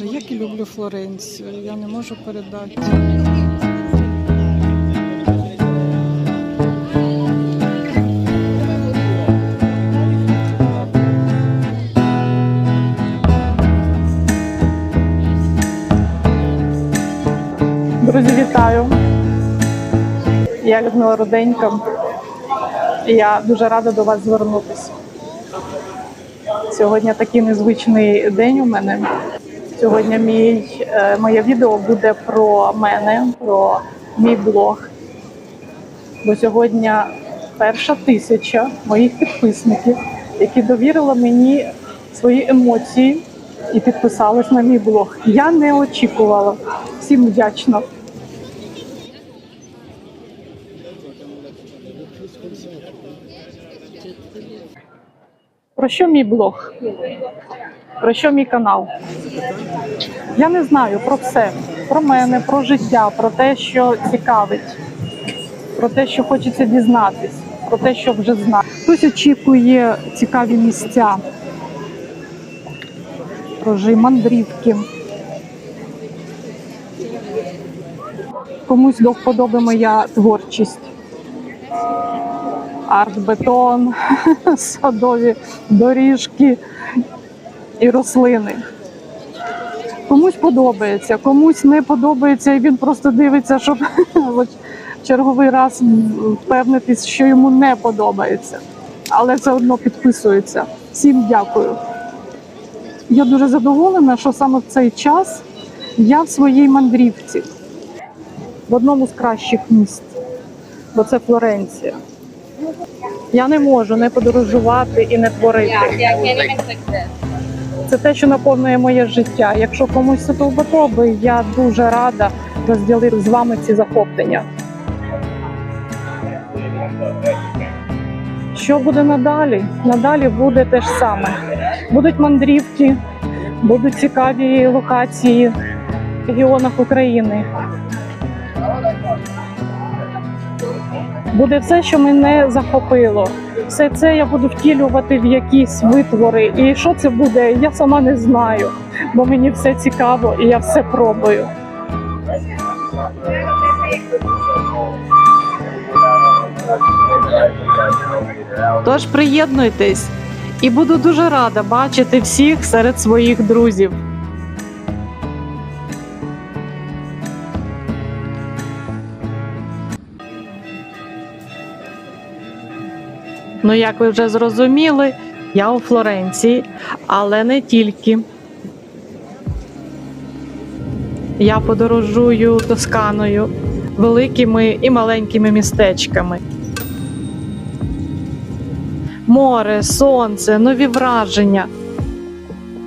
Боже, як і люблю Флоренцію. Я не можу передати. Друзі, вітаю! Я Людмила Руденька. І я дуже рада до вас звернутися. Сьогодні такий незвичний день у мене. Сьогодні мій, е, моє відео буде про мене, про мій блог. Бо сьогодні перша тисяча моїх підписників, які довірили мені свої емоції і підписались на мій блог. Я не очікувала. Всім вдячна. Про що мій блог? Про що мій канал? Я не знаю про все. Про мене, про життя, про те, що цікавить, про те, що хочеться дізнатись, про те, що вже знаю. Хтось очікує цікаві місця, прожи мандрівки. Комусь до вподоби моя творчість арт-бетон, садові доріжки і рослини. Комусь подобається, комусь не подобається, і він просто дивиться, щоб черговий раз впевнитись, що йому не подобається. Але все одно підписується. Всім дякую. Я дуже задоволена, що саме в цей час я в своїй мандрівці, в одному з кращих місць, бо це Флоренція. Я не можу не подорожувати і не творити. Це те, що наповнює моє життя. Якщо комусь це до вподоби, я дуже рада розділити з вами ці захоплення. Що буде надалі? Надалі буде те ж саме. Будуть мандрівки, будуть цікаві локації в регіонах України. Буде все, що мене захопило. Все це я буду втілювати в якісь витвори. І що це буде, я сама не знаю, бо мені все цікаво і я все пробую. Тож приєднуйтесь і буду дуже рада бачити всіх серед своїх друзів. Ну, як ви вже зрозуміли, я у Флоренції, але не тільки. Я подорожую Тосканою, великими і маленькими містечками. Море, сонце, нові враження.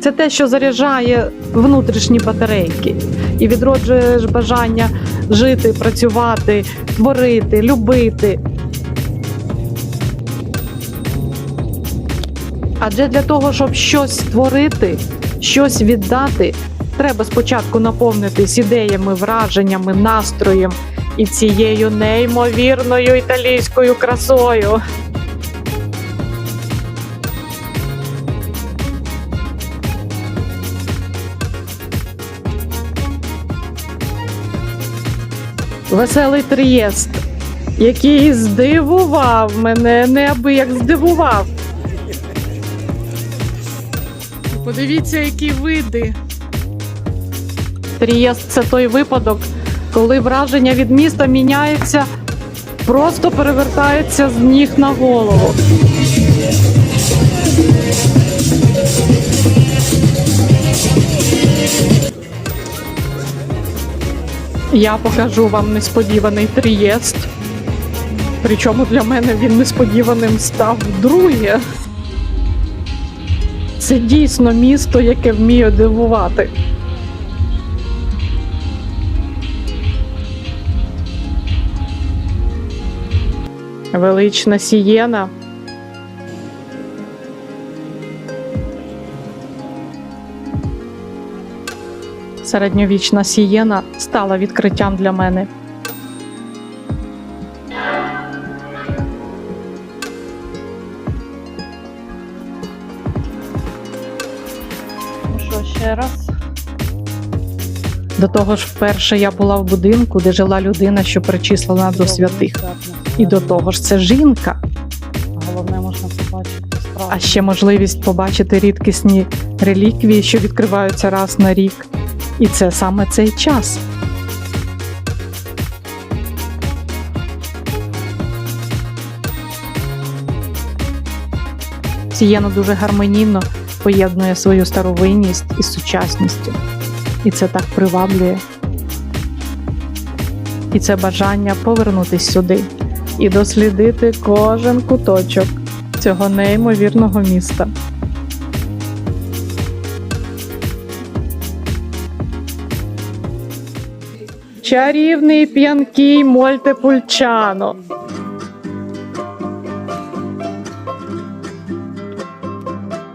Це те, що заряджає внутрішні батарейки і відроджує бажання жити, працювати, творити, любити. Адже для того, щоб щось створити, щось віддати, треба спочатку наповнитись ідеями, враженнями, настроєм і цією неймовірною італійською красою. Веселий Трієст, який здивував мене, неабияк здивував. Подивіться, які види. Трієст це той випадок, коли враження від міста міняється, просто перевертається з ніг на голову. Я покажу вам несподіваний трієст. Причому для мене він несподіваним став вдруге. Це дійсно місто, яке вміє дивувати. Велична сієна. Середньовічна сієна стала відкриттям для мене. До того ж, вперше я була в будинку, де жила людина, що причислена до святих. І до того ж, це жінка. Головне можна побачити. А ще можливість побачити рідкісні реліквії, що відкриваються раз на рік. І це саме цей час. Сієно дуже гармонійно поєднує свою старовинність із сучасністю. І це так приваблює. І це бажання повернутись сюди і дослідити кожен куточок цього неймовірного міста. Чарівний п'янкий Мольтепульчано.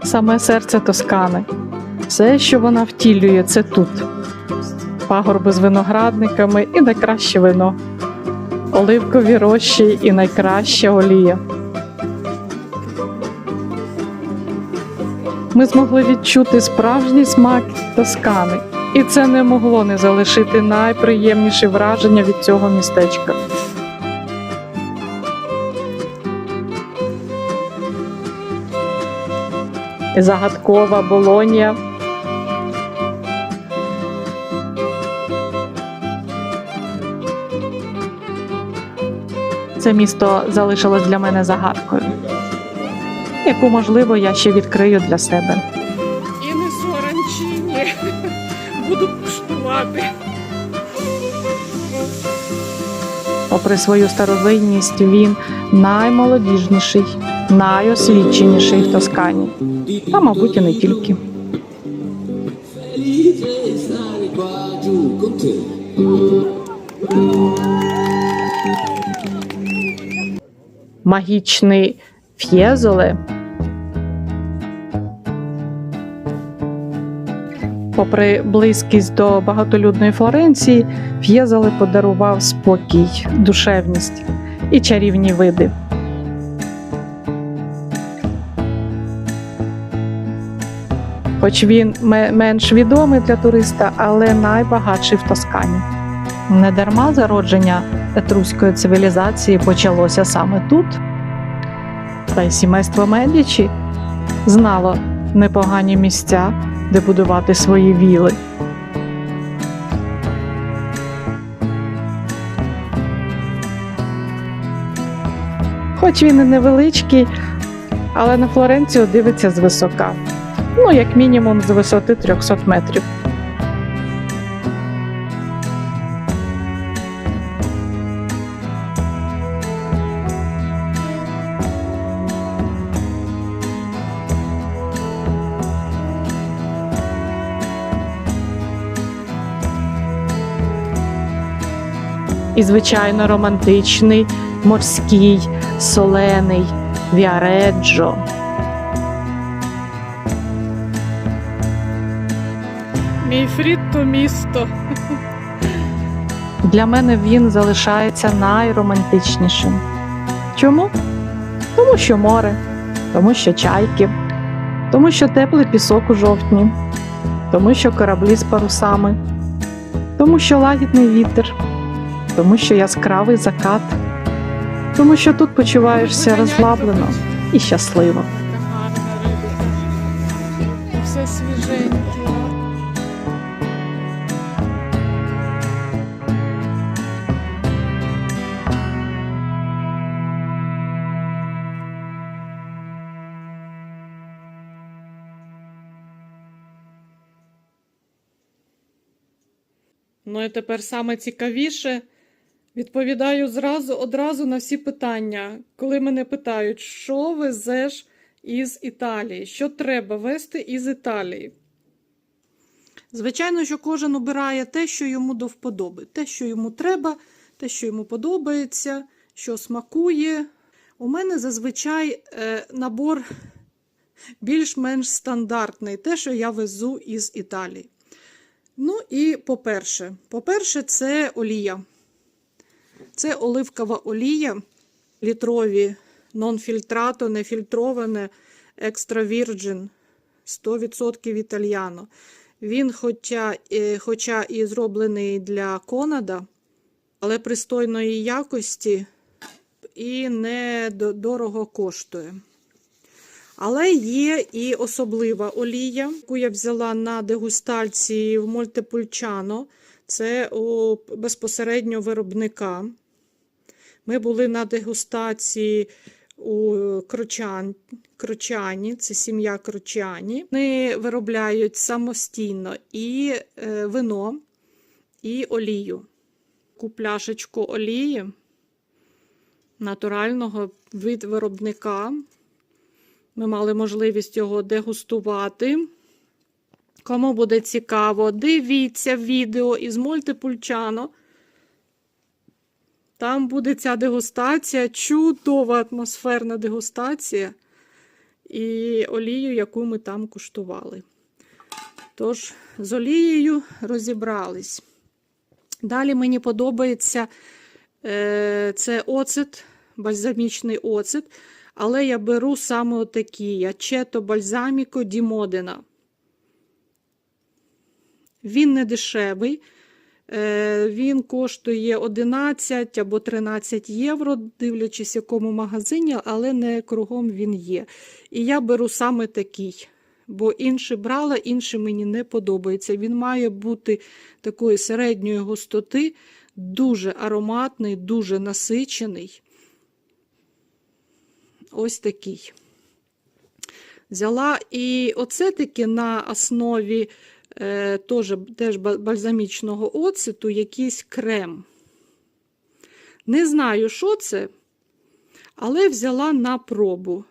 Саме серце Тоскани. Все, що вона втілює, це тут. Пагорби з виноградниками і найкраще вино. Оливкові рощі і найкраща олія. Ми змогли відчути справжній смак Тоскани, і це не могло не залишити найприємніші враження від цього містечка. Загадкова Болонія. Це місто залишилось для мене загадкою, яку, можливо, я ще відкрию для себе. І не соранчині. Буду куштувати. Попри свою старовинність, він наймолодіжніший, найосвіченіший в Тоскані, а мабуть, і не тільки. felice stare Магічний Ф'єзоле. Попри близькість до багатолюдної Флоренції, Ф'єзоле подарував спокій, душевність і чарівні види. Хоч він менш відомий для туриста, але найбагатший в Тоскані. Недарма зародження етруської цивілізації почалося саме тут. Та й сімейство Медічі знало непогані місця, де будувати свої віли. Хоч він і невеличкий, але на Флоренцію дивиться звисока. Ну, як мінімум, з висоти 300 метрів. І, звичайно, романтичний, морський, солений Віареджо. Мій фрід то місто. Для мене він залишається найромантичнішим. Чому? Тому що море, тому що чайки, тому що теплий пісок у жовтні, тому що кораблі з парусами, тому що лагідний вітер, тому що яскравий закат, тому що тут почуваєшся розслаблено і щасливо. Ну і тепер саме цікавіше. Відповідаю зразу одразу на всі питання, коли мене питають, що везеш із Італії, що треба везти із Італії. Звичайно, що кожен обирає те, що йому до вподоби, те, що йому треба, те, що йому подобається, що смакує. У мене зазвичай е, набор більш-менш стандартний, те, що я везу із Італії. Ну і по-перше, по-перше, це олія. Це оливкова олія, літрові, нон-фільтрато, нефільтроване, екстра вірджин, 100% італьяно. Він, хоча, е, хоча і зроблений для Конада, але пристойної якості і не дорого коштує. Але є і особлива олія, яку я взяла на дегустації в Мольтепульчано. Це у безпосередньо виробника. Ми були на дегустації у Крочан, Крочані, це сім'я Крочані. Вони виробляють самостійно і е, вино, і олію. Таку пляшечку олії натурального від виробника. Ми мали можливість його дегустувати. Кому буде цікаво, дивіться відео із Мольтипульчано. Там буде ця дегустація, чудова атмосферна дегустація і олію, яку ми там куштували. Тож, з олією розібрались. Далі мені подобається е, це оцет, бальзамічний оцет. Але я беру саме отакі Ачето Бальзаміко Ді Модена. Він не дешевий. Е, Він коштує 11 або 13 євро, дивлячись, в якому магазині, але не кругом він є. І я беру саме такий, бо інший брала, інший мені не подобається. Він має бути такої середньої густоти, дуже ароматний, дуже насичений. Ось такий. Взяла і оце таки на основі теж, теж бальзамічного оцету якийсь крем. Не знаю, що це, але взяла на пробу.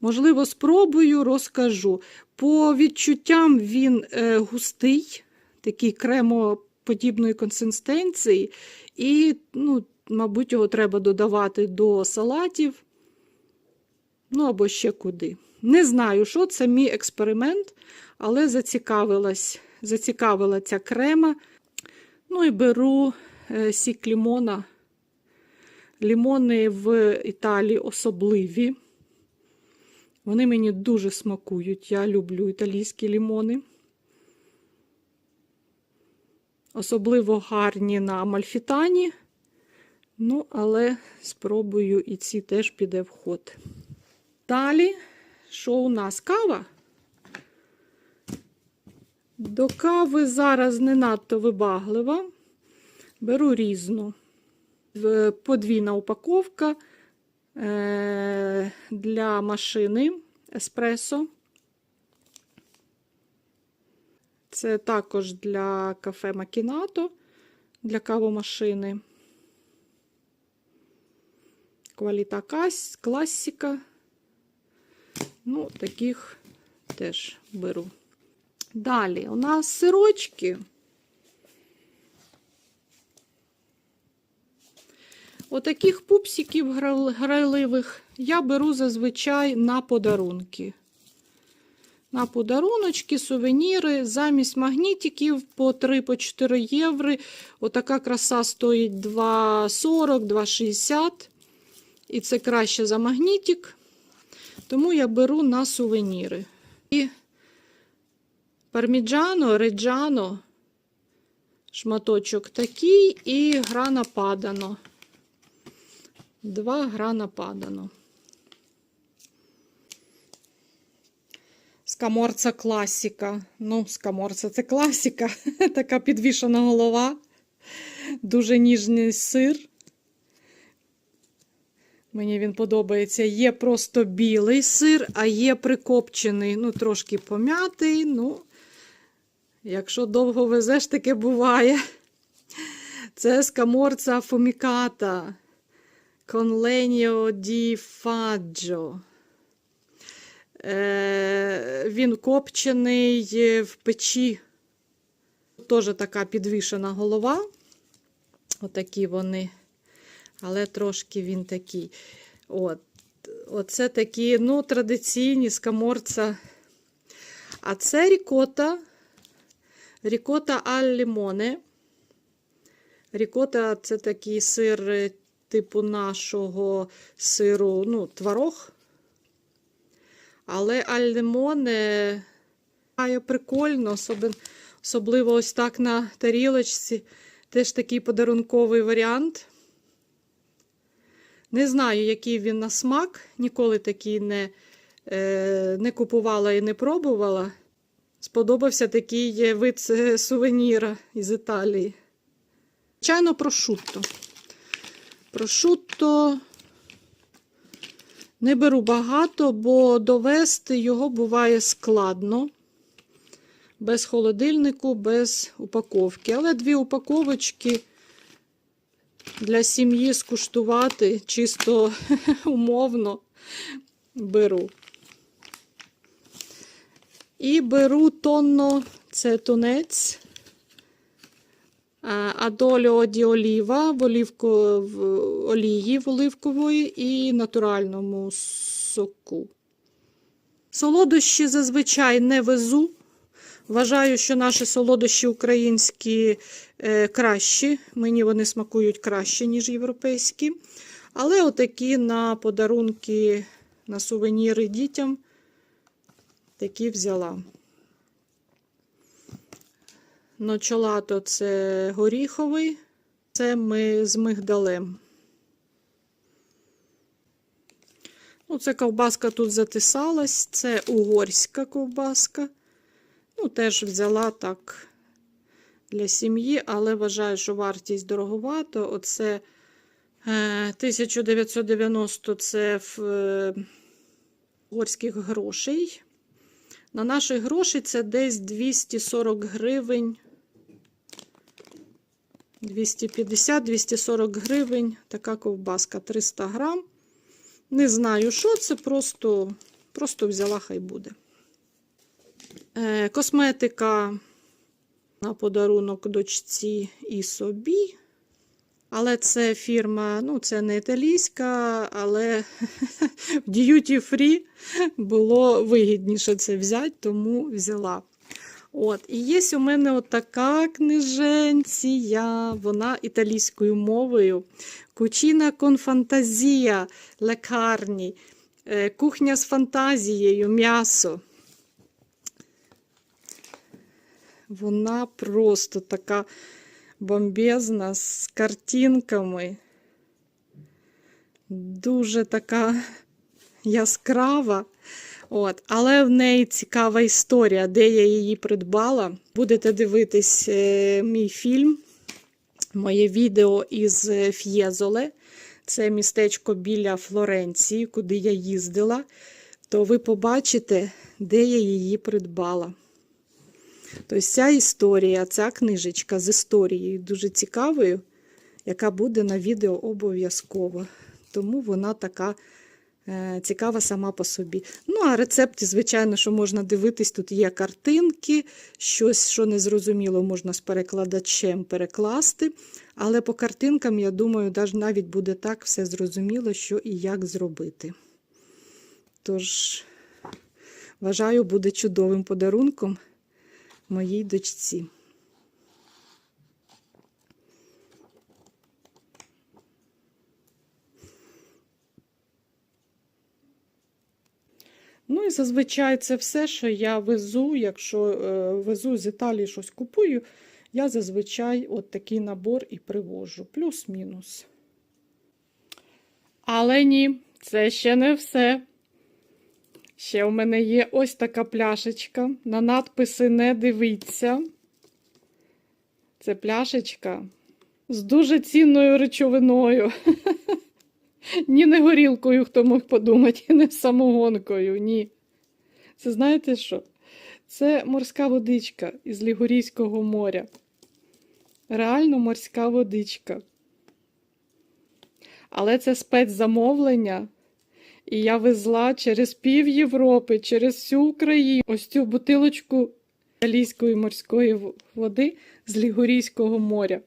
Можливо, спробую, розкажу. По відчуттям він е, густий, такий кремоподібної консистенції, і, ну, мабуть, його треба додавати до салатів. Ну, або ще куди. Не знаю, що це мій експеримент, але зацікавилась, зацікавила ця крема. Ну і беру е, сік лімона. Лімони в Італії особливі. Вони мені дуже смакують. Я люблю італійські лімони. Особливо гарні на Амальфітані. Ну, але спробую і ці теж піде в ход. Далі, що у нас? Кава? До кави зараз не надто вибаглива. Беру різну. Подвійна упаковка е, для машини еспресо. Це також для кафе Макінато, для кавомашини. Кваліта класіка. Ну, таких теж беру. Далі у нас сирочки. Отаких пупсиків грайливих я беру зазвичай на подарунки. На подаруночки, сувеніри, замість магнітиків по 3-4 євро. Отака краса стоїть 2,40, 2,60. І це краще за магнітик. Тому я беру на сувеніри. І парміджано, реджано, шматочок такий, і грана падано. Два грана падано. Скаморца класіка. Ну, скаморца це класіка. Така підвішена голова. Дуже ніжний сир. Мені він подобається. Є просто білий сир, а є прикопчений, ну, трошки пом'ятий. Ну, якщо довго везеш, таке буває. Це скаморца фуміката. Conlegno di Faggio. Е, він копчений в печі. Теж така підвішена голова. Отакі вони. Але трошки він такий. От. Оце такі, ну, традиційні скаморца. А це рікота. Рікота аль лімоне. Рікота це такий сир е, типу нашого сиру, ну, творог. Але аль лимоне Гає прикольно, особливо ось так на тарілочці. Теж такий подарунковий варіант. Не знаю, який він на смак. Ніколи такий не, е, не купувала і не пробувала. Сподобався такий вид е, сувеніра із Італії. Звичайно, прошутто. Прошутто не беру багато, бо довести його буває складно. Без холодильнику, без упаковки. Але дві упаковочки для сім'ї скуштувати чисто умовно беру. І беру тонно, це тунець. Адоліо ді оліва в, олівку, в олії в оливкової і натуральному соку. Солодощі зазвичай не везу. Вважаю, що наші солодощі українські е, кращі. Мені вони смакують краще, ніж європейські. Але отакі на подарунки, на сувеніри дітям такі взяла. Ночолато це горіховий, це ми з мигдалем. Ну, це ковбаска тут затисалась, це угорська ковбаска. Ну, теж взяла так для сім'ї, але вважаю, що вартість дороговато. Оце е, 1990 це в е, угорських грошей. На наші гроші це десь 240 гривень. 250-240 гривень. Така ковбаска 300 грам. Не знаю, що це, просто, просто взяла, хай буде. Е, косметика на подарунок дочці і собі. Але це фірма, ну, це не італійська, але в Duty Free було вигідніше це взяти, тому взяла. От, І є у мене отака книженція, вона італійською мовою. Кучина кон фантазія лекарні, е, кухня з фантазією, м'ясо. Вона просто така бомбезна з картинками. Дуже така яскрава. От. Але в неї цікава історія, де я її придбала. Будете дивитись е, мій фільм, моє відео із е, Ф'єзоле. Це містечко біля Флоренції, куди я їздила. То ви побачите, де я її придбала. Тобто ця історія, ця книжечка з історією дуже цікавою, яка буде на відео обов'язково. Тому вона така е, цікава сама по собі. Ну, а рецепти, звичайно, що можна дивитись, тут є картинки, щось, що не зрозуміло, можна з перекладачем перекласти. Але по картинкам, я думаю, навіть буде так все зрозуміло, що і як зробити. Тож, вважаю, буде чудовим подарунком моїй дочці. Ну і зазвичай це все, що я везу, якщо е, везу з Італії щось купую, я зазвичай от такий набор і привожу. Плюс-мінус. Але ні, це ще не все. Ще у мене є ось така пляшечка. На надписи не дивіться. Це пляшечка з дуже цінною речовиною. Ні, не горілкою, хто мог подумати, не самогонкою, ні. Це знаєте що? Це морська водичка із Лігурійського моря. Реально морська водичка. Але це спецзамовлення. І я везла через пів Європи, через всю Україну ось цю бутилочку італійської морської води з Лігорійського моря.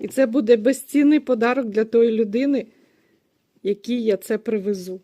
І це буде безцінний подарок для тої людини, якій я це привезу.